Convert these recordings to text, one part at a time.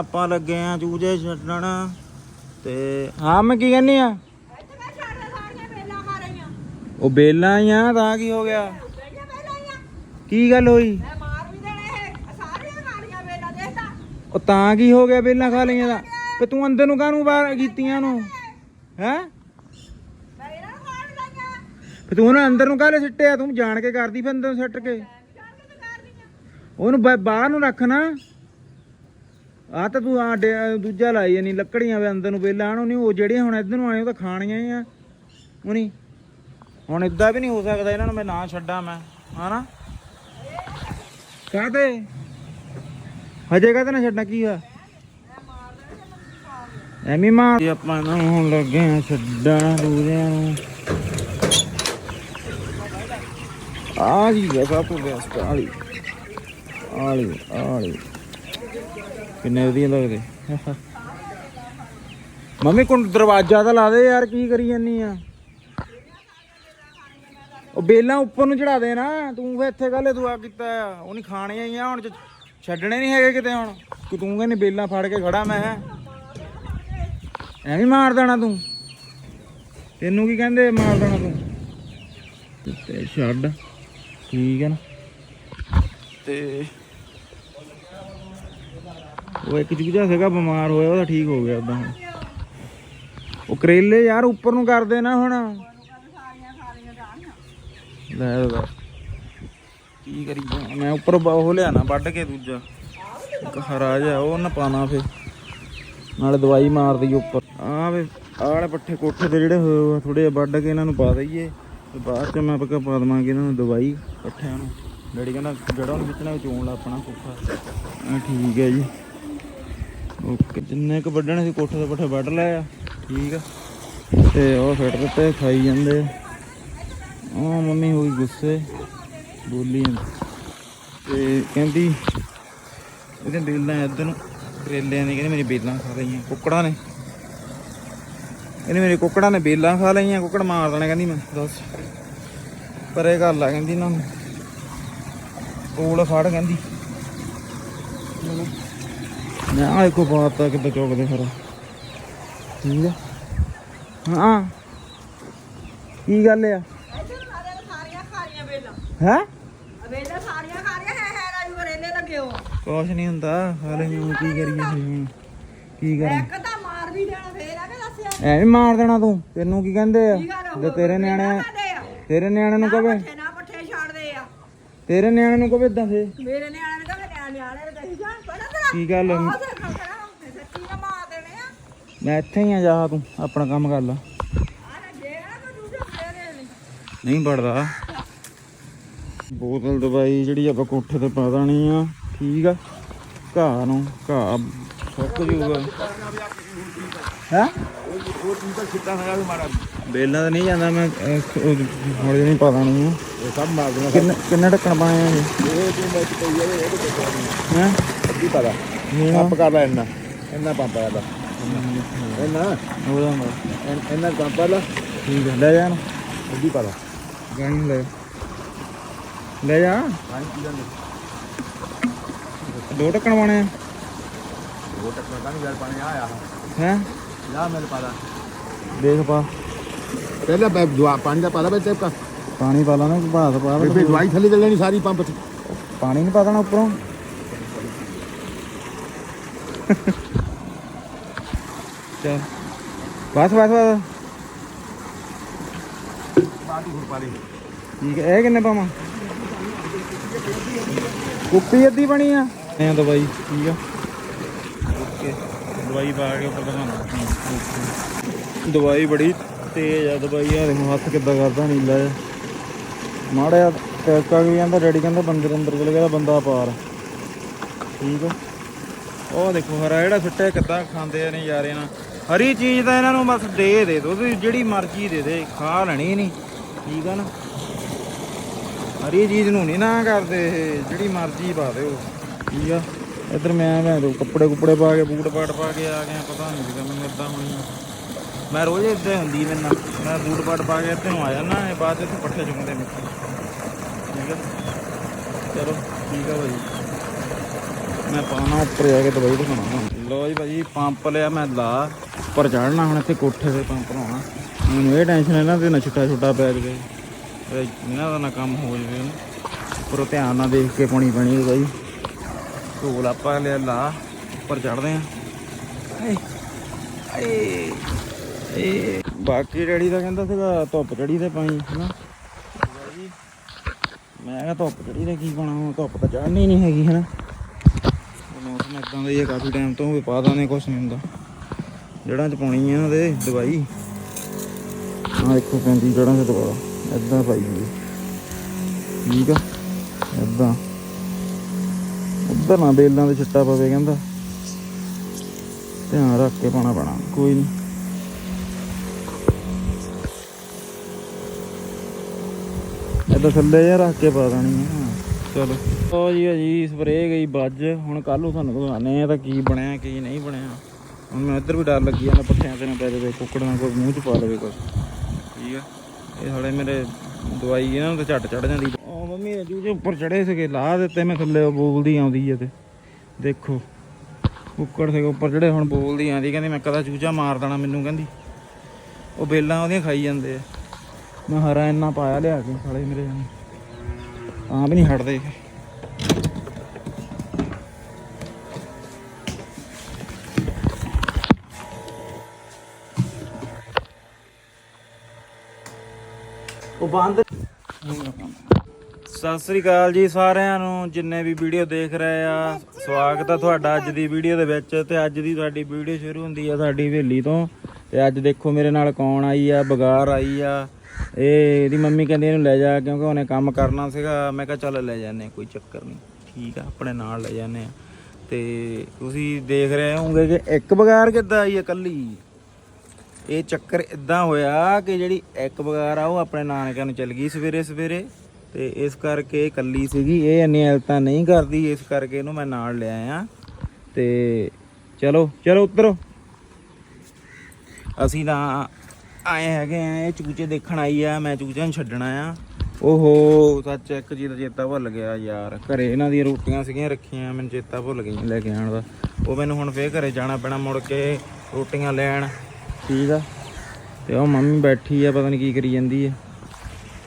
ਆਪਾਂ ਲੱਗੇ ਆ ਚੂਜੇ ਛੱਡਣ ਤੇ ਹਾਂ ਮੈਂ ਕੀ ਕਹਿੰਨੀ ਆ? ਇੱਥੇ ਮੈਂ ਛੱਡ ਸਾਰੀਆਂ ਵੇਲਾਂ ਖਾ ਰਹੀਆਂ ਉਹ ਬੇਲਾਂ ਹੀ ਆ ਤਾਂ ਕੀ ਹੋ ਗਿਆ? ਕੀ ਗੱਲ ਹੋਈ? ਮੈਂ ਮਾਰ ਵੀ ਦੇਣੇ ਇਹ। ਸਾਰੀਆਂ ਖਾ ਰਹੀਆਂ ਵੇਲਾਂ ਦੇਖਦਾ ਉਹ ਤਾਂ ਕੀ ਹੋ ਗਿਆ ਬੇਲਾਂ ਖਾ ਲਈਆਂ ਦਾ ਤੇ ਤੂੰ ਅੰਦਰ ਨੂੰ ਕਾਹਨੂੰ ਬਾਹਰ ਕੀਤੀਆਂ ਨੂੰ? ਹੈ? ਲਾਈਆਂ। ਤੇ ਉਹਨਾਂ ਅੰਦਰ ਨੂੰ ਕਾਹਲੇ ਸਿੱਟਿਆ? ਤੂੰ ਜਾਣ ਕੇ ਕਰਦੀ ਫਿਰ ਅੰਦਰ ਨੂੰ ਸਿੱਟ ਕੇ। ਉਹਨੂੰ ਬਾਹਰ ਨੂੰ ਰੱਖ ਨਾ। ਆ ਤਾਂ ਤੂੰ ਆ ਦੂਜਾ ਲਾਈ ਨਹੀਂ ਲੱਕੜੀਆਂ ਵੇ ਅੰਦਰ ਨੂੰ ਵੇਲਾ ਆਣੋ ਨਹੀਂ ਉਹ ਜਿਹੜੀਆਂ ਹੁਣ ਇੱਧਰ ਨੂੰ ਆਏ, ਉਹ ਤਾਂ ਖਾਣੀਆਂ ਹੀ ਆ। ਉਹਨੀ, ਹੁਣ ਇਦਾਂ ਵੀ ਨਹੀਂ ਹੋ ਸਕਦਾ ਇਹਨਾਂ ਨੂੰ ਮੈਂ ਨਾ ਛੱਡਾਂ ਮੈਂ, ਹਨਾ? ਕਾਹਤੇ? ਹਜੇ ਕਾਹਤੇ ਨਾ ਛੱਡਣਾ ਕੀ ਆ ਐਵੇਂ ਮਾਰ ਆਪਾਂ ਇਹਨਾਂ ਹੁਣ ਲੱਗੇ ਆ ਛੱਡਣ ਦੂਜਿਆਂ ਨੂੰ। ਆ ਗਈ ਹੈ ਸਭ ਤੋਂ ਬੈਸਟ ਆਲੀ ਆਲੀ ਕਿੰਨੇ ਵਧੀਆ ਲੱਗਦੇ। ਮੰਮੀ ਕੋਲ ਦਰਵਾਜ਼ਾ ਤਾਂ ਲਾ ਦੇ ਯਾਰ, ਕੀ ਕਰੀ ਜਾਨੀ ਆ? ਉਹ ਬੇਲਾਂ ਉੱਪਰ ਨੂੰ ਚੜਾ ਦੇ ਨਾ, ਤੂੰ ਫੇ ਇੱਥੇ ਕਾਲੇ ਤੂੰ ਆ? ਕੀਤਾ ਉਹ ਨਹੀਂ ਖਾਣੀਆਂ ਹੀ ਹੁਣ ਛੱਡਣੇ ਨਹੀਂ ਹੈਗੇ ਕਿਤੇ ਹੁਣ। ਕਿ ਤੂੰ ਕਹਿੰਦੇ ਬੇਲਾਂ ਫੜ ਕੇ ਖੜਾ ਮੈਂ। ਐਵੇਂ ਮਾਰ ਦੇਣਾ ਤੂੰ। ਤੈਨੂੰ ਕੀ ਕਹਿੰਦੇ ਮਾਰ ਦੇਣਾ ਤੂੰ? ਤੇ ਛੱਡ, ਠੀਕ ਹੈ ਨਾ। ਤੇ ਉਹ ਇੱਕ ਚੀਜ਼ਾ ਸੀਗਾ, ਬਿਮਾਰ ਹੋਇਆ, ਉਹਦਾ ਠੀਕ ਹੋ ਗਿਆ ਉਦਾਂ ਹੁਣ ਉਹ ਕਰੇਲੇ ਯਾਰ ਉੱਪਰ ਨੂੰ ਕਰਦੇ ਨਾ ਹੁਣ। ਲੈ ਲੈ। ਕੀ ਕਰੀ ਜਾਵਾਂ? ਮੈਂ ਉੱਪਰ ਉਹ ਲਿਆਣਾ ਵੱਢ ਕੇ ਦੂਜਾ। ਇੱਕ ਹਰਾ ਜਿਹਾ, ਉਹ ਨਾ ਪਾਣਾ ਫੇ ਨਾਲੇ ਦਵਾਈ ਮਾਰ ਦਈ ਉੱਪਰ। ਆ ਵੇ, ਆਹ ਪੱਠੇ ਕੋਠੇ ਦੇ ਜਿਹੜੇ ਹੋਏ ਥੋੜੇ ਵੱਢ ਕੇ ਇਹਨਾਂ ਨੂੰ ਪਾ ਦਈਏ। ਤੇ ਬਾਅਦ ਚ ਮੈਂ ਪੱਕਾ ਪਾ ਦਵਾਂਗੇ ਇਹਨਾਂ ਨੂੰ ਦਵਾਈ ਪੱਠਿਆਂ ਨੂੰ। ਡੈਡੀ ਕਹਿੰਦਾ ਜੜਾਂ ਨੂੰ ਵਿਚਣਾ ਚੋਣ ਲਾ ਆਪਣਾ ਕੋਠਾ। ਠੀਕ ਹੈ ਜੀ। ਓਕੇ, ਜਿੰਨੇ ਕੁ ਵੱਢਣੇ ਸੀ ਕੋਠੇ ਦੇ ਪੱਠੇ ਵੱਢ ਲਏ ਆ, ਠੀਕ ਆ। ਤੇ ਉਹ ਫਿੱਟ ਦਿੱਤੇ, ਖਾਈ ਜਾਂਦੇ। ਆ ਮੰਮੀ ਹੋ ਗੁੱਸੇ ਬੋਲੀ ਤੇ ਕਹਿੰਦੀ, ਇਹਦੇ ਬੇਲਾਂ ਇੱਧਰ ਨੂੰ, ਕਰੇਲਿਆਂ ਨੇ ਕਹਿੰਦੇ ਮੇਰੀ ਬੇਲਾਂ ਖਾ ਲਈਆਂ, ਕੁੱਕੜਾਂ ਨੇ। ਇਹਨੇ ਮੇਰੇ ਕੁੱਕੜਾਂ ਨੇ ਬੇਲਾਂ ਖਾ ਲਈਆਂ, ਕੁੱਕੜ ਮਾਰ ਦੇਣਾ, ਕਹਿੰਦੀ ਮੈਂ, ਦੱਸ। ਪਰੇ ਗੱਲ ਆ, ਕਹਿੰਦੀ ਇਹਨਾਂ ਨੂੰ, ਕੋਲ ਫੜ, ਕਹਿੰਦੀ। ਆ ਇੱਕੋ ਬਾਤ ਤਾਂ ਕਿੱਦਾਂ ਚੁੱਕਦੇ ਫਿਰ। ਠੀਕ ਆ? ਹਾਂ। ਕੀ ਗੱਲ ਆ? ਨੇ ਹੈ? ਆ ਵੇਲਾਂ ਸਾਰੀਆਂ ਖਾ ਰਹੀਆਂ ਹੈ ਹੈ ਰਾਜੂ ਕਰੇਲੇ ਲੱਗੇ ਹੋ। ਕੁਛ ਨਹੀਂ ਹੁੰਦਾ ਹਾਲੇ ਹੁਣ ਕੀ ਕਰੀਏ ਹੁਣ? ਕੀ ਕਰਾਂ? ਇੱਕ ਤਾਂ ਮਾਰ ਵੀ ਦੇਣਾ ਫੇਰ ਆ ਕੇ ਦੱਸਿਆ। ਐਵੇਂ ਮਾਰ ਦੇਣਾ ਤੂੰ ਤੈਨੂੰ ਕੀ ਕਹਿੰਦੇ ਆ? ਜੇ ਤੇਰੇ ਨਿਆਣੇ ਆ? ਤੇਰੇ ਨਿਆਣੇ ਨੂੰ ਨਾ ਪੱਠੇ ਆ। ਤੇਰੇ ਨਿਆਣੇ ਨੂੰ ਕਵੇ ਇਦਾਂ ਫੇ ਮੇਰੇ ਨਿਆਣੇ ਨੇ ਕਹਿੰਦੇ ਨਿਆਣੇ ਨਿਆਣੇ ਨੇ ਕਹੀ ਜਾਣ। ਕੀ ਗੱਲ ਆਹ ਕਰਾ ਸੱਚੀ ਨਾ ਮਾਰ ਦੇਣੇ ਆ। ਮੈਂ ਇੱਥੇ ਹੀ ਆ ਜਾ ਤੂੰ ਆਪਣਾ ਕੰਮ ਕਰ ਲਾ। ਆ ਨਾ ਜੇ ਨਾ ਕੋਈ ਦੂਜਾ ਫੇਰੇ ਨਹੀਂ ਨਹੀਂ ਪੜਦਾ ਬੋਤਲ ਦਵਾਈ ਜਿਹੜੀ ਆਪਾਂ ਕੋਠੇ ਤੇ ਪਾ ਦੇਣੀ ਆ ਠੀਕ ਆ। ਘਾਹ ਨੂੰ ਘਾਹ ਸੁੱਕ ਜੂਗਾ ਹੈ? ਬੇਲਾਂ ਤਾਂ ਨਹੀਂ ਜਾਂਦਾ ਮੈਂ ਹੁਣ ਨਹੀਂ ਪਾ ਦੇਣੀ ਆ। ਇਹ ਸਭ ਮਾਰ ਦੇਣਾ। ਕਿੰਨੇ ਕਿੰਨੇ ਢੱਕਣ ਪਾਏ ਆ ਇਹ? ਇਹ ਤੂੰ ਵਿੱਚ ਪਈ ਜਾਵੇ ਇਹ ਤੇ ਹੈ? ਅੱਧੀ ਪਾ ਪੰਪ ਕਰ ਲੈ ਇੰਨਾ। ਇੰਨਾ ਪੰਪ ਆ ਦਾ ਇੰਨਾ? ਉਹਦਾ ਮਾ ਇਨ- ਪੰਪ ਆ ਲਾ ਠੀਕ ਹੈ ਲੈ ਜਾ ਨਾ ਅੱਧੀ ਪਾ ਲਾ ਗਾਣੀ ਲੈ। ਲੈ ਜਾ। ਪਾਣੀ ਪੀ ਲੈਂਦੇ? ਦੋ ਪਾਣੇ ਆ। ਉਹ ਟੱਕਰ ਤਾਂ ਨਹੀਂ ਯਾਰ ਪਾਣੀ ਆਇਆ ਹੈ? ਲਾ ਮਿਲ ਪਾ ਲਾ। ਦੇਖ ਪਾ। ਪਹਿਲਾਂ ਬੈ ਦੁਆ ਪਾਣੀ ਦਾ ਪਾ ਲਾ ਵਿੱਚ ਕਾ ਪਾਣੀ ਪਾ ਲਾਣਾ ਭਾਤ ਪਾ ਦੇ ਦਵਾਈ ਥੱਲੇ ਚੱਲਣੀ ਸਾਰੀ ਪੰਪ ਚ। ਪਾਣੀ ਨਹੀਂ ਪਾ ਦੇਣਾ ਉੱਪਰੋਂ। ਚੱਲ। ਬਸ ਬਸ ਬਸ। ਹੋਰ ਠੀਕ ਹੈ ਇਹ ਕਿੰਨੇ ਪਾਵਾਂ? ਕੁੱਪੀ ਅੱਧੀ ਬਣੀ ਆ। ਐਂ ਦਵਾਈ ਠੀਕ ਆ। ਓਕੇ। ਦਵਾਈ ਪਾ ਕੇ ਉੱਪਰ ਦਿਖਾਉਣਾ। ਦਵਾਈ ਬੜੀ ਤੇਜ਼ ਆ ਦਵਾਈ ਆ। ਦੇਖੋ ਹੱਥ ਕਿੱਦਾਂ ਕਰਦਾ ਨੀਲਾ ਜਿਹਾ। ਮਾੜਾ ਜਿਹਾ ਟੈਕਾ ਵੀ ਜਾਂਦਾ ਡੈਡੀ ਕਹਿੰਦਾ ਬੰਦੇ ਅੰਦਰ ਚਲੇ ਗਿਆ ਬੰਦਾ ਪਾਰ। ਠੀਕ ਆ। ਉਹ ਦੇਖੋ, ਹਰਾ ਜਿਹੜਾ ਸੁੱਟਿਆ ਕਿੱਦਾਂ ਖਾਂਦੇ ਆ ਨਜ਼ਾਰੇ ਨਾਲ ਹਰੀ ਚੀਜ਼ ਤਾਂ ਇਹਨਾਂ ਨੂੰ ਬਸ ਦੇ ਦੇ ਦੋ, ਤੁਸੀਂ ਜਿਹੜੀ ਮਰਜ਼ੀ ਦੇ ਦੇ, ਖਾ ਲੈਣੀ ਨਹੀਂ, ਠੀਕ ਆ ਨਾ? ਹਰੀ ਚੀਜ਼ ਨੂੰ ਨਹੀਂ ਨਾ ਕਰਦੇ ਇਹ, ਜਿਹੜੀ ਮਰਜ਼ੀ ਪਾ ਦਿਓ, ਠੀਕ ਆ? ਇੱਧਰ ਮੈਂ ਮੈਂ ਦੋ ਕੱਪੜੇ ਕੁੱਪੜੇ ਪਾ ਕੇ, ਬੂਟ ਪਾਟ ਪਾ ਕੇ ਆ ਗਿਆ, ਪਤਾ ਨਹੀਂ ਸੀਗਾ ਮੈਨੂੰ ਇਦਾਂ ਹੋਣੀ ਆ। ਮੈਂ ਰੋਜ਼ ਇਦਾਂ ਹੁੰਦੀ ਮੇਰੇ ਨਾਲ ਮੈਂ ਬੂਟ ਪਾਟ ਪਾ ਕੇ ਇੱਥੇ ਨੂੰ ਆ ਜਾਣਾ ਇਹ ਬਾਅਦ 'ਚ ਪੱਠੇ ਚੁੰਗਦੇ ਮਿੱਟੀ ਠੀਕ ਆ? ਚਲੋ, ਠੀਕ ਆ ਭਾਈ। ਮੈਂ ਪਾਣਾ ਉੱਪਰ ਜਾ ਕੇ ਦਵਾਈ ਦਿਖਾਉਣਾ ਲੋ ਜੀ ਭਾਜੀ, ਪੰਪ ਲਿਆ ਮੈਂ ਲਾ, ਉੱਪਰ ਚੜਨਾ ਹੁਣ ਇੱਥੇ ਕੋਠੇ ਤੇ ਪੰਪ ਲਾਉਣਾ। ਮੈਨੂੰ ਇਹ ਟੈਨਸ਼ਨ ਇਹਨਾਂ ਤੇ ਨਾ ਛੁੱਟਾ ਛੁੱਟਾ ਪੈ ਜਾਵੇ। ਇਹਨਾਂ ਦਾ ਨਾ ਕੰਮ ਹੋ ਜਾਵੇ ਉੱਪਰੋਂ ਧਿਆਨ ਨਾਲ ਦੇਖ ਕੇ ਪਾਣੀ ਪੈਣੀ ਹੈ ਜੀ ਢੋਲ ਆਪਾਂ ਲਿਆ ਲਾ, ਉੱਪਰ ਚੜਦੇ ਆ ਏ ਏ ਏ ਬਾਕੀ ਡੈਡੀ ਦਾ ਕਹਿੰਦਾ ਸੀਗਾ, ਧੁੱਪ ਚੜੀ ਤੇ ਪਾਣੀ ਹਨਾ। ਬਾਈ ਮੈਂ ਕਿਹਾ ਧੁੱਪ ਚੜੀ ਤੇ ਕੀ ਪਾਣਾ ਧੁੱਪ ਤਾਂ ਚੜਨੀ ਨਹੀਂ ਹੈਗੀ, ਹਨਾ। ਮੌਸਮ ਇਦਾਂ ਦਾ ਹੀ ਹੈ ਕਾਫੀ ਟਾਈਮ ਤੋਂ ਵੀ ਪਾ ਦਾਨੇ ਕੁਛ ਨਹੀਂ ਹੁੰਦਾ। ਜੜਾਂ ਚ ਪਾਉਣੀ ਹੈ ਇਹਨਾਂ ਦਵਾਈ। ਆ ਦੇਖੋ ਪੈਂਦੀ ਜੜਾਂ ਚ ਦਵਾ ਇਦਾਂ ਪਾਈ ਹੋਈ ਠੀਕ ਆ ਇਦਾਂ ਉੱਧਰ ਨਾ ਬੇਲਾਂ ਦੇ ਛਿੱਟਾ ਪਵੇ ਕਹਿੰਦਾ। ਧਿਆਨ ਰੱਖ ਕੇ ਪਾਣਾ ਪੈਣਾ, ਕੋਈ ਨਹੀਂ ਇਦਾਂ ਥੱਲੇ ਜਿਹਾ ਰੱਖ ਕੇ ਪਾ ਦੇਣੀ ਆ। ਚਲੋ। ਉਹ ਜੀ ਜੀ ਸਪਰੇਅ ਗਈ ਵੱਜ ਹੁਣ ਕੱਲ ਨੂੰ ਤੁਹਾਨੂੰ ਦਿਖਾਣੇ ਆ ਤਾਂ ਕੀ ਬਣਿਆ, ਕੀ ਨਹੀਂ ਬਣਿਆ। ਹੁਣ ਮੈਂ ਇੱਧਰ ਵੀ ਡਰ ਲੱਗੀ ਜਾਂਦਾ, ਪੱਠਿਆਂ ਤੇ ਨਾ ਪੈ ਜਾਵੇ ਕੁੱਕੜ ਨਾਲ ਕੋਈ ਮੂੰਹ ਚ ਪਾ ਲਵੇ ਕੁਝ ਠੀਕ ਆ। ਇਹ ਸਾਲੇ ਮੇਰੇ ਦਵਾਈ ਇਹਨਾਂ ਨੂੰ ਤਾਂ ਝੱਟ ਚੜ ਜਾਂਦੀ। ਉਹ ਮੰਮੀ ਨੇ ਜੂਜੇ ਉੱਪਰ ਚੜੇ ਸੀਗੇ ਲਾਹ ਦਿੱਤੇ, ਮੈਂ ਥੱਲੇ ਉਹ ਬੋਲਦੀ ਆਉਂਦੀ ਆ ਤੇ। ਦੇਖੋ, ਕੁੱਕੜ ਸੀਗੇ ਉੱਪਰ ਚੜੇ ਹੁਣ ਬੋਲਦੀ ਆਂਦੀ ਕਹਿੰਦੀ ਮੈਂ ਕਦਾ ਚੂਚਾ ਮਾਰ ਦੇਣਾ ਮੈਨੂੰ, ਕਹਿੰਦੀ। ਉਹ ਬੇਲਾਂ ਉਹਦੀਆਂ ਖਾਈ ਜਾਂਦੇ ਆ। ਮੈਂ ਹਰਾ ਇੰਨਾ ਪਾਇਆ ਲਿਆ ਕੇ, ਸਾਲੇ ਮੇਰੇ ਤਾਂ ਵੀ ਨਹੀਂ ਹਟਦੇ। ਉਹ ਬੰਦ। ਸਤਿ ਸ੍ਰੀ ਅਕਾਲ ਜੀ ਸਾਰਿਆਂ ਨੂੰ ਜਿੰਨੇ ਵੀ ਵੀਡੀਓ ਦੇਖ ਰਹੇ ਆ ਸਵਾਗਤ ਆ ਤੁਹਾਡਾ ਅੱਜ ਦੀ ਵੀਡੀਓ ਦੇ ਵਿੱਚ। ਤੇ ਅੱਜ ਦੀ ਸਾਡੀ ਵੀਡੀਓ ਸ਼ੁਰੂ ਹੁੰਦੀ ਆ ਸਾਡੀ ਹਵੇਲੀ ਤੋਂ। ਤੇ ਅੱਜ ਦੇਖੋ ਮੇਰੇ ਨਾਲ ਕੌਣ ਆਈ ਆ ਬਗਾਰ ਆਈ ਆ। ਇਹ ਇਹਦੀ ਮੰਮੀ ਕਹਿੰਦੀ ਇਹਨੂੰ ਲੈ ਜਾ ਕਿਉਂਕਿ ਉਹਨੇ ਕੰਮ ਕਰਨਾ ਸੀਗਾ। ਮੈਂ ਕਿਹਾ ਚੱਲ ਲੈ ਜਾਂਦੇ ਹਾਂ, ਕੋਈ ਚੱਕਰ ਨਹੀਂ। ਠੀਕ ਆ ਆਪਣੇ ਨਾਲ ਲੈ ਜਾਂਦੇ ਆ ਤੇ ਤੁਸੀਂ ਦੇਖ ਰਹੇ ਹੋਵੋਗੇ ਕਿ ਇੱਕ ਬਗਾਰ ਕਿੱਦਾਂ ਆਈ ਆ ਕੱਲੀ? ਇਹ ਚੱਕਰ ਇਦਾਂ ਹੋਇਆ ਕਿ ਜਿਹੜੀ ਇੱਕ ਬਗਾਰ ਆ ਉਹ ਆਪਣੇ ਨਾਨਕਿਆਂ ਨੂੰ ਚਲ ਗਈ ਸਵੇਰੇ ਸਵੇਰੇ। ਤੇ ਇਸ ਕਰਕੇ ਇਕੱਲੀ ਸੀਗੀ। ਇਹ ਇੰਨੀ ਹੈਲਤਾਂ ਨਹੀਂ ਕਰਦੀ ਇਸ ਕਰਕੇ ਇਹਨੂੰ ਮੈਂ ਨਾਲ ਲੈ ਆਇਆ। ਤੇ ਚਲੋ ਚਲੋ ਉਤਰੋ। ਅਸੀਂ ਤਾਂ ਆਏ ਹੈਗੇ ਆ, ਇਹ ਚੂਚੇ ਦੇਖਣ ਆਈ ਆ, ਮੈਂ ਚੂਚਿਆਂ ਨੂੰ ਛੱਡਣਾ ਆ। ਓਹੋ, ਸੱਚ ਇੱਕ ਚੀਜ਼ ਦਾ ਚੇਤਾ ਭੁੱਲ ਗਿਆ ਯਾਰ। ਘਰੇ ਇਹਨਾਂ ਦੀਆਂ ਰੋਟੀਆਂ ਸੀਗੀਆਂ ਰੱਖੀਆਂ, ਮੈਨੂੰ ਚੇਤਾ ਭੁੱਲ ਗਈ ਲੈ ਕੇ ਆਉਣ ਦਾ। ਉਹ ਮੈਨੂੰ ਹੁਣ ਫੇਰ ਘਰੇ ਜਾਣਾ ਪੈਣਾ, ਮੁੜ ਕੇ ਰੋਟੀਆਂ ਲੈਣ। ਠੀਕ ਆ? ਤੇ ਉਹ ਮੰਮੀ ਬੈਠੀ ਆ, ਪਤਾ ਨਹੀਂ ਕੀ ਕਰੀ ਜਾਂਦੀ ਆ।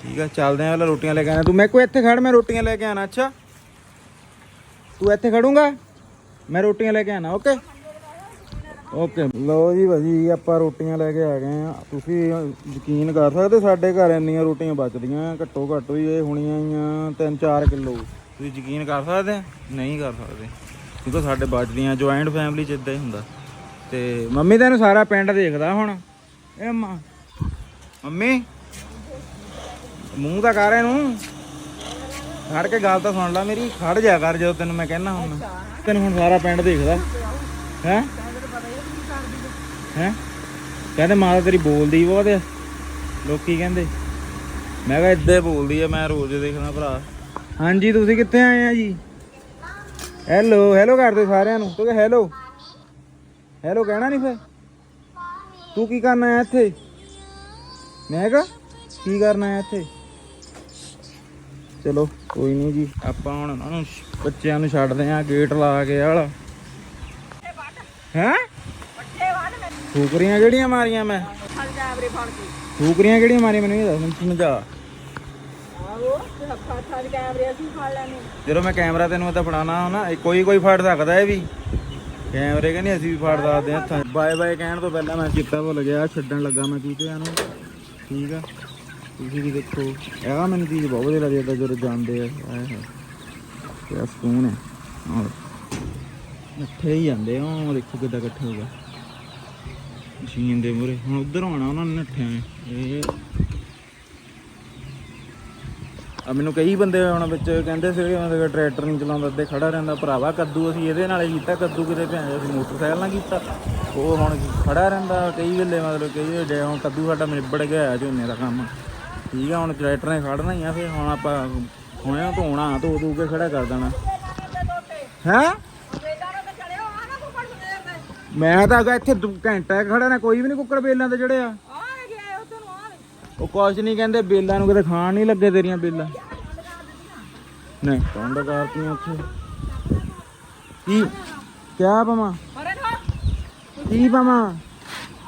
ਠੀਕ ਆ, ਚੱਲਦੇ ਆ ਪਹਿਲਾਂ ਰੋਟੀਆਂ ਲੈ ਕੇ ਆਣਾ ਤੂੰ ਮੈਂ ਕੋਈ ਇੱਥੇ ਖੜ, ਮੈਂ ਰੋਟੀਆਂ ਲੈ ਕੇ ਆਣਾ ਅੱਛਾ? ਤੂੰ ਇੱਥੇ ਖੜੂੰਗਾ? ਮੈਂ ਰੋਟੀਆਂ ਲੈ ਕੇ ਆਣਾ ਓਕੇ? ਓਕੇ ਲੋ ਜੀ ਭਾਜੀ, ਆਪਾਂ ਰੋਟੀਆਂ ਲੈ ਕੇ ਆ ਗਏ ਆ ਤੁਸੀਂ ਯਕੀਨ ਕਰ ਸਕਦੇ, ਸਾਡੇ ਘਰ ਇੰਨੀਆਂ ਰੋਟੀਆਂ ਬਚਦੀਆਂ, ਘੱਟੋ ਘੱਟ ਹੀ ਇਹ ਹੋਣੀਆਂ ਹੀ ਆ 3-4 ਕਿਲੋ। ਤੁਸੀਂ ਯਕੀਨ ਕਰ ਸਕਦੇ ਨਹੀਂ ਕਰ ਸਕਦੇ। ਕਿਉਂਕਿ ਸਾਡੇ ਬਚਦੀਆਂ ਜੁਆਇੰਟ ਫੈਮਿਲੀ ਚ ਇਦਾਂ ਹੀ ਹੁੰਦਾ। ਤੇ ਮੰਮੀ ਤੈਨੂੰ ਸਾਰਾ ਪਿੰਡ ਦੇਖਦਾ ਹੁਣ। ਇਹ ਮਾਂ, ਮੰਮੀ, ਮੂੰਹ ਤਾਂ ਕਰ ਇਹਨੂੰ। ਖੜ ਕੇ ਗੱਲ ਤਾਂ ਸੁਣ ਲੈ ਮੇਰੀ। ਖੜ ਜਾ ਕਰ ਜਦੋਂ ਤੈਨੂੰ ਮੈਂ ਕਹਿਣਾ ਹੁਣ। ਤੈਨੂੰ ਹੁਣ ਸਾਰਾ ਪਿੰਡ ਦੇਖਦਾ। ਹੈ? ਹੈ? ਕਹਿੰਦੇ ਮਾਤਾ ਤੇਰੀ ਬੋਲਦੀ ਬਹੁਤ ਆ। ਲੋਕੀ ਕਹਿੰਦੇ। ਮੈਂ ਕਿਹਾ ਇੱਦਾਂ ਬੋਲਦੀ ਆ, ਮੈਂ ਰੋਜ਼ ਦੇਖਣਾ ਭਰਾ। ਹਾਂਜੀ, ਤੁਸੀਂ ਕਿੱਥੇ ਆਏ ਆ ਜੀ? ਹੈਲੋ ਹੈਲੋ ਕਰਦੇ ਸਾਰਿਆਂ ਨੂੰ। ਤੂੰ ਕਿ ਹੈਲੋ ਹੈਲੋ ਕਹਿਣਾ ਨਹੀਂ ਫੇ ਤੂੰ ਕੀ ਕਰਨਾ ਆਇਆ ਇੱਥੇ? ਮੈਂ ਕਿਹਾ, ਕੀ ਕਰਨਾ ਆਇਆ ਇੱਥੇ? ਚਲੋ, ਕੋਈ ਨਹੀਂ ਜੀ, ਆਪਾਂ ਹੁਣ ਉਹਨਾਂ ਨੂੰ ਬੱਚਿਆਂ ਨੂੰ ਛੱਡਦੇ ਆਂ ਗੇਟ ਲਾ ਕੇ ਆਲਾ ਹੈ? ਫੂਕਰੀਆਂ ਕਿਹੜੀਆਂ ਮਾਰੀਆਂ ਮੈਂ? ਫੜ ਜਾ ਵੀਰੇ ਫੜ ਕੇ ਫੂਕਰੀਆਂ ਕਿਹੜੀਆਂ ਮਾਰੀਆਂ ਮੈਨੂੰ ਇਹ ਦੱਸ ਮੈਨੂੰ ਸਮਝਾ ਆਹੋ ਤੇ ਹੱਥਾਂ ਹੱਥਾਂ ਦੇ ਕੈਮਰੇ ਅਸੀਂ ਫੜ ਲੈਣੇ। ਜਦੋਂ ਮੈਂ ਕੈਮਰਾ ਤੈਨੂੰ ਏਦਾਂ ਫੜਾਣਾ ਨਾ ਇਹ ਕੋਈ ਕੋਈ ਫੜ ਸਕਦਾ ਇਹ ਵੀ। ਕੈਮਰੇ ਕਹਿੰਦੇ ਅਸੀਂ ਵੀ ਫੜ ਸਕਦੇ ਹਾਂ ਹੱਥਾਂ ਬਾਏ ਬਾਏ ਕਹਿਣ ਤੋਂ ਪਹਿਲਾਂ ਮੈਂ ਚਿੱਤਾ ਭੁੱਲ ਗਿਆ ਛੱਡਣ ਲੱਗਾ ਮੈਂ ਚੂਚਿਆਂ ਨੂੰ। ਠੀਕ ਆ? ਤੁਸੀਂ ਵੀ ਦੇਖੋ। ਇਹਦਾ ਮੈਨੂੰ ਚੀਜ਼ ਬਹੁਤ ਵਧੀਆ ਲੱਗਦੀ ਜਦੋਂ ਜਾਂਦੇ ਆ ਆਏ ਹੋਏ। ਕਿਆ ਸਕੂਨ ਹੈ ਆਹ। ਇਕੱਠੇ ਹੀ ਜਾਂਦੇ ਆ ਉਹ ਦੇਖੋ ਕਿੱਦਾਂ ਇਕੱਠੇ ਹੋ ਗਏ। ਮਸ਼ੀਨ ਦੇ ਮੂਰੇ ਹੁਣ ਉਧਰ ਆਉਣਾ ਉਹਨਾਂ ਨੇ ਨੱਠਿਆਂ ਇਹ ਆ ਮੈਨੂੰ ਕਈ ਬੰਦੇ ਹੁਣ ਵਿੱਚ ਕਹਿੰਦੇ ਸੀਗੇ ਮਤਲਬ ਟਰੈਕਟਰ ਨਹੀਂ ਚਲਾਉਂਦਾ, ਅੱਧੇ ਖੜਾ ਰਹਿੰਦਾ। ਭਰਾਵਾ ਕੱਦੂ, ਅਸੀਂ ਇਹਦੇ ਨਾਲ ਹੀ ਕੀਤਾ ਕੱਦੂ ਕਿਤੇ ਭੈਣ ਅਸੀਂ ਮੋਟਰਸਾਈਕਲ ਨਾਲ ਕੀਤਾ। ਉਹ ਹੁਣ ਖੜਾ ਰਹਿੰਦਾ, ਕਈ ਵੇਲੇ ਮਤਲਬ ਕਈ ਵੇਲੇ ਹੁਣ ਕੱਦੂ ਸਾਡਾ ਨਿਬੜ ਗਿਆ ਝੋਨੇ ਦਾ ਕੰਮ। ਠੀਕ ਆ, ਹੁਣ ਟਰੈਕਟਰ ਨੇ ਖੜਨਾ ਹੀ ਆ, ਫਿਰ ਹੁਣ ਆਪਾਂ ਹੁਣੇ ਧੋਣਾ ਧੋ ਧੂ ਕੇ ਖੜਾ ਕਰ ਦੇਣਾ। ਹੈ ਬੇਟਾ ਨੇ ਤੇ ਚੜਿਓ ਆ ਨਾ ਕੁੱਕੜ ਸਵੇਰ ਦੇ ਮੈਂ ਤਾਂ ਅਗਾ ਇੱਥੇ ਦੋ ਘੰਟਾ ਖੜਾ ਨਾ, ਕੋਈ ਵੀ ਨਹੀਂ ਕੁੱਕੜ ਬੇਲਾਂ ਤੇ ਚੜਿਆ ਆ। ਗਿਆ ਉਹ ਤੈਨੂੰ ਆ ਉਹ ਕੁਛ ਨਹੀਂ ਕਹਿੰਦੇ, ਬੇਲਾਂ ਨੂੰ ਕਿਤੇ ਖਾਣ ਨਹੀਂ ਲੱਗੇ ਤੇਰੀਆਂ ਬੇਲਾਂ। ਨਹੀਂ ਟੌਂਡ ਕਰਤੀਆਂ ਉੱਥੇ। ਕੀ? ਕਿਆ ਪਵਾਂ? ਪਰੇ ਨਾ ਕੀ ਪਵਾਂ?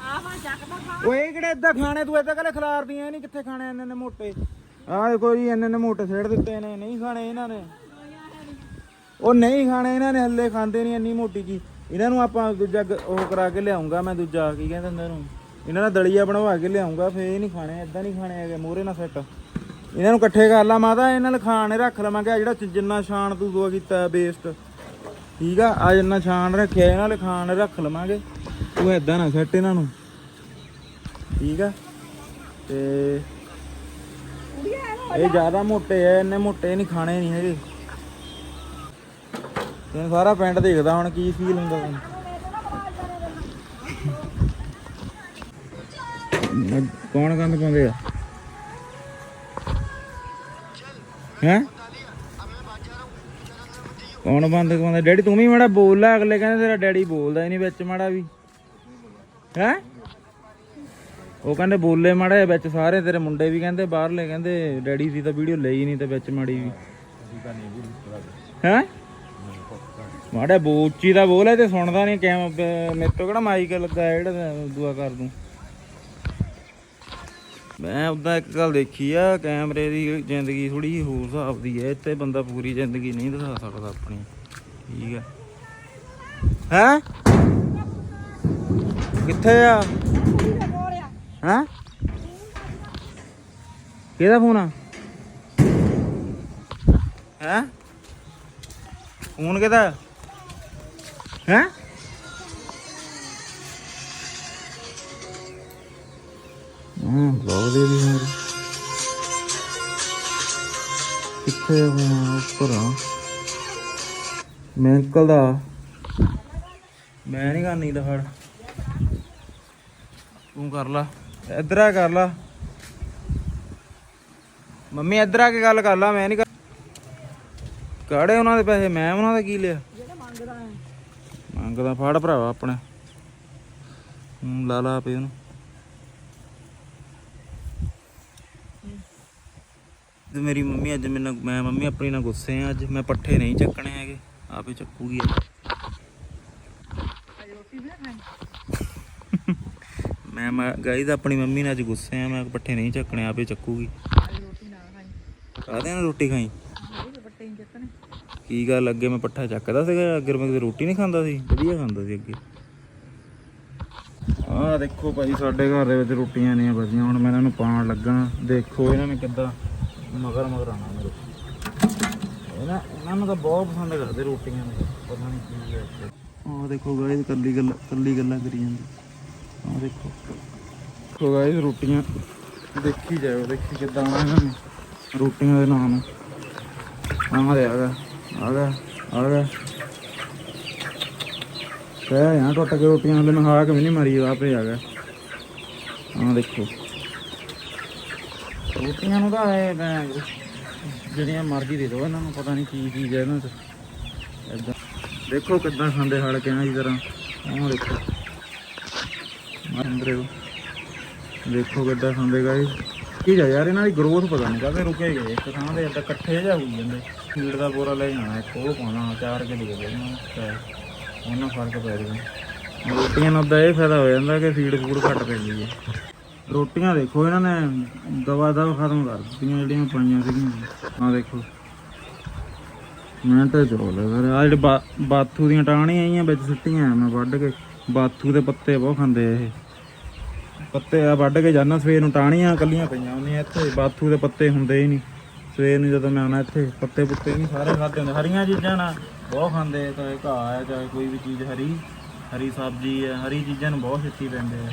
ਆਹਾਂ ਚੱਕ ਖਾ ਓਏ ਕਿਹੜੇ ਏਦਾਂ ਖਾਣੇ ਤੂੰ ਏਦਾਂ ਕਲੇ ਖਿਲਾਰਦੀਆਂ ਨਹੀਂ, ਕਿੱਥੇ ਖਾਣੇ ਇੰਨੇ ਨੇ ਮੋਟੇ? ਆਹ ਦੇਖੋ ਜੀ, ਇੰਨੇ ਨੇ ਮੋਟੇ ਛੇੜ ਦਿੱਤੇ ਨੇ ਨਹੀਂ ਖਾਣੇ ਇਹਨਾਂ ਨੇ। ਉਹ ਨਹੀਂ ਖਾਣੇ ਇਹਨਾਂ ਨੇ, ਹੱਲੇ ਖਾਂਦੇ ਨਹੀਂ ਇੰਨੀ ਮੋਟੀ ਜੀ ਇਹਨਾਂ ਨੂੰ ਆਪਾਂ ਦੂਜਾ ਗ- ਉਹ ਕਰਾ ਕੇ ਲਿਆਉਂਗਾ ਮੈਂ ਦੂਜਾ ਕੀ ਕਹਿੰਦੇ ਹੁੰਦੇ ਇਹਨੂੰ ਇਹਨਾਂ ਦਾ ਦਲੀਆ ਬਣਵਾ ਕੇ ਲਿਆਉਂਗਾ ਫੇਰ ਇਹ ਨਹੀਂ ਖਾਣੇ ਏਦਾਂ ਨਹੀਂ ਖਾਣੇ ਹੈਗੇ ਮੋਰੇ ਨਾਲ ਸੈੱਟ। ਇਹਨਾਂ ਨੂੰ ਇਕੱਠੇ ਕਰ ਲਾ ਮਾਤਾ ਇਹਨਾਂ ਨਾਲ ਖਾਣੇ ਰੱਖ ਲਵਾਂਗੇ ਆਹ ਜਿਹੜਾ ਚ- ਜਿੰਨਾ ਛਾਣ ਤੂੰ ਦੁਆ ਕੀਤਾ ਵੇਸਟ ਠੀਕ ਆ? ਆ ਜਿੰਨਾ ਛਾਣ ਰੱਖਿਆ ਇਹਨਾਂ ਨਾਲ ਖਾਣ ਰੱਖ ਲਵਾਂਗੇ। ਤੂੰ ਏਦਾਂ ਨਾ ਸੈੱਟ ਇਹਨਾਂ ਨੂੰ। ਠੀਕ ਆ? ਤੇ ਇਹ ਜ਼ਿਆਦਾ ਮੋਟੇ ਐ ਇੰਨੇ ਮੋਟੇ ਨਹੀਂ ਖਾਣੇ ਨਹੀਂ ਹੈਗੇ। ਤੈਨੂੰ ਸਾਰਾ ਪਿੰਡ ਦੇਖਦਾ ਹੁਣ ਕੀ ਫੀਲ ਹੁੰਦਾ ਤੈਨੂੰ। ਕੌਣ ਗੰਦ ਪਾਉਂਦੇ ਆ? ਹੈ? ਕੌਣ ਬੰਦ ਪਾਉਂਦਾ ਡੈਡੀ ਤੂੰ ਵੀ ਮਾੜਾ ਬੋਲ ਲੈ, ਅਗਲੇ ਕਹਿੰਦੇ ਤੇਰਾ ਡੈਡੀ ਬੋਲਦਾ ਹੀ ਨਹੀਂ ਵਿੱਚ ਮਾੜਾ ਵੀ। ਹੈ? ਉਹ ਕਹਿੰਦੇ ਬੋਲੇ ਮਾੜਾ ਵਿੱਚ ਸਾਰੇ, ਤੇਰੇ ਮੁੰਡੇ ਵੀ ਕਹਿੰਦੇ, ਬਾਹਰਲੇ ਕਹਿੰਦੇ, ਡੈਡੀ ਦੀ ਤਾਂ ਵੀਡੀਓ ਲਈ ਨਹੀਂ ਤੇ ਵਿੱਚ ਮਾੜੀ ਵੀ। ਹੈ? ਮਾੜਾ ਬੋਚੀ ਦਾ ਬੋਲ ਹੈ ਤੇ ਸੁਣਦਾ ਨਹੀਂ ਕੈਮ ਮੇਰੇ ਤੋਂ ਕਿਹੜਾ ਮਾਈਕ ਲੱਗਾ ਹੈ ਜਿਹੜਾ ਦੁਆ ਕਰ ਦੂੰ। ਮੈਂ ਉਦਾਂ ਇੱਕ ਗੱਲ ਦੇਖੀ ਆ, ਕੈਮਰੇ ਦੀ ਜ਼ਿੰਦਗੀ ਥੋੜੀ ਜਿਹੀ ਹੋਰ ਹਿਸਾਬ ਦੀ ਹੈ, ਇੱਥੇ ਬੰਦਾ ਪੂਰੀ ਜ਼ਿੰਦਗੀ ਨਹੀਂ ਦਿਖਾ ਸਕਦਾ ਆਪਣੀ, ਠੀਕ ਹੈ ਹੈ? ਕਿੱਥੇ ਆ? ਹਾਂ? ਕਿਹਦਾ ਫੋਨ ਆ? ਹੈ? ਫੋਨ ਕਿਹਦਾ? ਹੈ? ਹਾਂ ਬਲੌਗ ਦੇ ਦੀ ਹੋਰ ਕਿੱਥੇ ਫੋਨ ਉੱਪਰ ਆ। ਮੈਂ ਅੰਕਲ ਦਾ ਮੈਂ ਨਹੀਂ ਕਰਨੀ ਦਾ ਫੜ ਤੂੰ ਕਰ ਲਾ। ਇੱਧਰ ਆ ਕਰ ਲਾ। ਮੰਮੀ ਇੱਧਰ ਆ ਕੇ ਗੱਲ ਕਰ ਲਾ। ਮੈਂ ਨਹੀਂ ਕਰ ਕਾੜੇ ਉਹਨਾਂ ਦੇ ਪੈਸੇ? ਮੈਂ ਉਹਨਾਂ ਦਾ ਕੀ ਲਿਆ? ਜਿਹੜੇ ਮੰਗਦਾ ਹੈ। ਮੰਗਦਾ ਫੜ ਭਰਾਵਾ ਆਪਣਾ। ਹੂੰ ਲਾ ਲਾ ਉਹਨੂੰ ਤੇ ਮੇਰੀ ਮੰਮੀ ਅੱਜ ਮੇਰੇ ਨਾਲ ਮੈਂ ਮੰਮੀ ਆਪਣੀ ਨਾਲ ਗੁੱਸੇ ਆ ਅੱਜ। ਮੈਂ ਪੱਠੇ ਨਹੀਂ ਚੱਕਣੇ ਹੈਗੇ ਆਪੇ ਚੱਕੂਗੀ ਖਾਈ ਮੈਂ ਗਾਈਜ਼ ਆਪਣੀ ਮੰਮੀ ਨਾਲ ਅੱਜ ਗੁੱਸੇ ਆ ਮੈਂ ਪੱਠੇ ਨਹੀਂ ਚੱਕਣੇ ਆਪੇ ਚੱਕੂਗੀ। ਰੋਟੀ ਨਾ ਖਾਈ ਕਾਹਦੇ ਨਾਲ ਰੋਟੀ ਖਾਈ ਇਹ ਬੱਟੇ ਨਹੀਂ ਚੱਕਣੇ ਕੀ ਗੱਲ, ਅੱਗੇ ਮੈਂ ਪੱਠਾ ਚੱਕਦਾ ਸੀਗਾ, ਅੱਗੇ ਮੈਂ ਰੋਟੀ ਨਹੀਂ ਖਾਂਦਾ ਸੀ, ਵਧੀਆ ਖਾਂਦਾ ਸੀ ਅੱਗੇ। ਆਹ ਦੇਖੋ ਭਾਈ, ਸਾਡੇ ਘਰ ਦੇ ਵਿੱਚ ਰੋਟੀਆਂ ਨਹੀਂ ਬਚੀਆਂ ਹੁਣ ਮੈਂ ਇਹਨਾਂ ਨੂੰ ਪਾਣ ਲੱਗਾ। ਦੇਖੋ ਇਹਨਾਂ ਨੇ ਕਿੱਦਾਂ ਮਗਰ ਮਗਰ ਆਣਾ ਮੇਰੇ ਇਹਨਾਂ ਇਹਨਾਂ ਨੂੰ ਤਾਂ ਬਹੁਤ ਪਸੰਦ ਕਰਦੇ ਰੋਟੀਆਂ ਨੇ, ਪਤਾ ਨਹੀਂ ਕੀ ਹੈ ਆਹ ਦੇਖੋ ਗਾਇਸ ਕੱਲੀ ਗੱਲ ਕੱਲੀ ਗੱਲਾਂ ਕਰੀ ਜਾਂਦੀ। ਆਹ ਦੇਖੋ। ਦੇਖੋ ਗਾਇਸ ਰੋਟੀਆਂ, ਦੇਖੀ ਜਾਓ ਦੇਖੀ ਕਿੱਦਾਂ ਆਣਾ ਇਹਨਾਂ ਨੇ, ਰੋਟੀਆਂ ਦੇ ਨਾਮ। ਨੂੰ ਆਹ ਦੇ ਆ ਆ ਗਿਆ ਆ ਗਿਆ ਕਹਿ ਯਾਰ ਟੁੱਟ ਕੇ ਰੋਟੀਆਂ ਹਲੇ ਮੈਂ ਹਾਕ ਵੀ ਨਹੀਂ ਮਾਰੀ ਆਪੇ ਆ ਗਿਆ। ਆਹ ਦੇਖੋ। ਰੋਟੀਆਂ ਨੂੰ ਤਾਂ ਇਹ ਜਿਹੜੀਆਂ ਮਰਜ਼ੀ ਦੇ ਦਿਓ, ਇਹਨਾਂ ਨੂੰ ਪਤਾ ਨਹੀਂ ਕੀ ਚੀਜ਼ ਹੈ ਇਹਨਾਂ 'ਚ। ਏਦਾਂ। ਦੇਖੋ ਕਿੱਦਾਂ ਖਾਂਦੇ ਹਲ ਕੇ ਨਾ ਜੀ ਤਰ੍ਹਾਂ। ਆਹ ਦੇਖੋ। ਅੰਦਰੇ ਦੇਖੋ ਕਿੱਦਾਂ ਖਾਂਦੇ ਗਾਇਸ ਕੀ ਜਾ ਯਾਰ, ਇਹਨਾਂ ਦੀ ਗਰੋਥ ਪਤਾ ਨਹੀਂ ਕਾਹਦੇ ਰੁਕੇ ਗਏ। ਇੱਕ ਥਾਂ ਦੇ ਏਦਾਂ ਇਕੱਠੇ ਜਾ ਹੋਈ ਜਾਂਦੇ। ਫੀਡ ਦਾ ਬੋਰਾ ਲੈ ਜਾਣਾ ਇੱਕ ਉਹ ਪਾਉਣਾ, ਚਾਰ ਕੇ ਦੇ ਦੇਣਾ ਤੇ ਉਹਨਾਂ ਫ਼ਰਕ ਪੈ ਜਾਊਗਾ। ਰੋਟੀਆਂ ਨਾਲ ਤਾਂ ਇਹ ਫਾਇਦਾ ਹੋ ਜਾਂਦਾ ਕਿ ਫੀਡ ਫੂਡ ਘੱਟ ਪੈਂਦੀ ਹੈ। ਰੋਟੀਆਂ ਦੇਖੋ, ਇਹਨਾਂ ਨੇ ਦਵਾ ਦਵਾ ਖਤਮ ਕਰ ਦਿੱਤੀਆਂ, ਜਿਹੜੀਆਂ ਪਾਈਆਂ ਸੀਗੀਆਂ। ਆਹ ਦੇਖੋ। ਮੈਂ ਤਾਂ ਚੋਲ ਫਿਰ ਆ ਜਿਹੜੇ ਬਾ- ਬਾਥੂ ਦੀਆਂ ਟਾਹਣੀਆਂ ਆਈਆਂ, ਵਿੱਚ ਸਿੱਟੀਆਂ ਮੈਂ ਵੱਢ ਕੇ। ਬਾਥੂ ਦੇ ਪੱਤੇ ਬਹੁਤ ਖਾਂਦੇ ਇਹ। ਪੱਤੇ ਆ ਵੱਢ ਕੇ ਜਾਣਾ ਸਵੇਰ ਨੂੰ ਟਾਹਣੀਆਂ ਕੱਲੀਆਂ ਪਈਆਂ ਹੁੰਦੀਆਂ, ਇੱਥੇ ਬਾਥੂ ਦੇ ਪੱਤੇ ਹੁੰਦੇ ਹੀ ਨਹੀਂ। ਸਵੇਰ ਨੂੰ ਜਦੋਂ ਮੈਂ ਆਉਣਾ ਇੱਥੇ, ਪੱਤੇ ਪੁੱਤੇ ਵੀ ਸਾਰੇ ਖਾਦੇ ਹੁੰਦੇ। ਹਰੀਆਂ ਚੀਜ਼ਾਂ ਨਾ ਬਹੁਤ ਖਾਂਦੇ, ਚਾਹੇ ਘਾਹ ਹੈ, ਚਾਹੇ ਕੋਈ ਵੀ ਚੀਜ਼ ਹਰੀ ਹਰੀ ਸਬਜ਼ੀ ਹੈ, ਹਰੀ ਚੀਜ਼ਾਂ ਨੂੰ ਬਹੁਤ ਛੇਤੀ ਪੈਂਦੇ ਆ।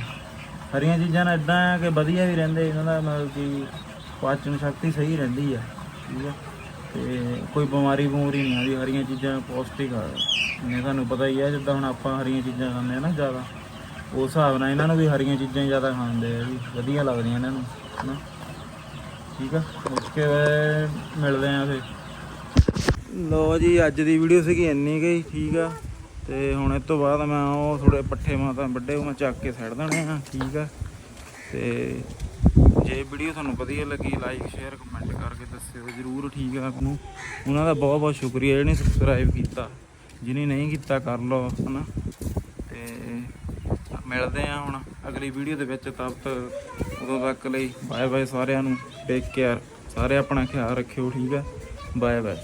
ਹਰੀਆਂ ਚੀਜ਼ਾਂ ਨਾਲ ਇਦਾਂ ਹੈ ਕਿ ਵਧੀਆ ਵੀ ਰਹਿੰਦੇ, ਇਹਨਾਂ ਦਾ ਮਤਲਬ ਕਿ ਪਾਚਨ ਸ਼ਕਤੀ ਸਹੀ ਰਹਿੰਦੀ ਆ, ਠੀਕ ਹੈ ਤੇ ਕੋਈ ਬਿਮਾਰੀ ਬਮੂਰੀ ਨਹੀਂ ਆਉਂਦੀ, ਹਰੀਆਂ ਚੀਜ਼ਾਂ ਪੌਸ਼ਟਿਕ ਆ। ਨੇ ਤੁਹਾਨੂੰ ਪਤਾ ਹੀ ਆ, ਜਿੱਦਾਂ ਹੁਣ ਆਪਾਂ ਹਰੀਆਂ ਚੀਜ਼ਾਂ ਖਾਂਦੇ ਆ ਨਾ ਜ਼ਿਆਦਾ, ਉਸ ਹਿਸਾਬ ਨਾਲ ਇਹਨਾਂ ਨੂੰ ਵੀ ਹਰੀਆਂ ਚੀਜ਼ਾਂ ਜ਼ਿਆਦਾ ਖਾਂਦੇ ਆ ਵੀ ਵਧੀਆ ਲੱਗਦੀਆਂ ਇਹਨਾਂ ਨੂੰ, ਹਨਾ? ਠੀਕ ਆ? ਉਸਕੇ ਮਿਲਦੇ ਆ ਫਿਰ। ਲੋ ਜੀ, ਅੱਜ ਦੀ ਵੀਡੀਓ ਸੀਗੀ ਇੰਨੀ ਗਈ ਠੀਕ ਆ। ਤੇ ਹੁਣ ਇਸ ਤੋਂ ਬਾਅਦ ਮੈਂ ਉਹ ਥੋੜੇ ਪੱਠੇ ਮਾਤਾ ਵੱਡੇ ਉਹ ਮੈਂ ਚੱਕ ਕੇ ਸੱਟ ਦੇਣੇ ਆ, ਠੀਕ ਆ। ਤੇ ਜੇ ਵੀਡੀਓ ਤੁਹਾਨੂੰ ਵਧੀਆ ਲੱਗੀ ਲਾਈਕ ਸ਼ੇਅਰ ਕਮੈਂਟ ਕਰਕੇ ਦੱਸਿਓ ਜਰੂਰ, ਠੀਕ ਆ ਨੂੰ। ਉਹਨਾਂ ਦਾ ਬਹੁਤ ਬਹੁਤ ਸ਼ੁਕਰੀਆ ਜਿਹਨੇ ਸਬਸਕ੍ਰਾਈਬ ਕੀਤਾ। ਜਿਹਨੇ ਨਹੀਂ ਕੀਤਾ, ਕਰ ਲਓ, ਹਨਾ। ਤੇ ਮਿਲਦੇ ਆ ਹੁਣ ਅਗਲੀ ਵੀਡੀਓ ਦੇ ਵਿੱਚ ਤਬ ਤੱਕ ਉਦੋਂ ਤੱਕ ਲਈ। ਬਾਏ ਬਾਏ ਸਾਰਿਆਂ ਨੂੰ। ਟੇਕ ਕੇਅਰ ਸਾਰੇ ਆਪਣਾ ਖਿਆਲ ਰੱਖਿਓ, ਠੀਕ ਹੈ? Bye bye.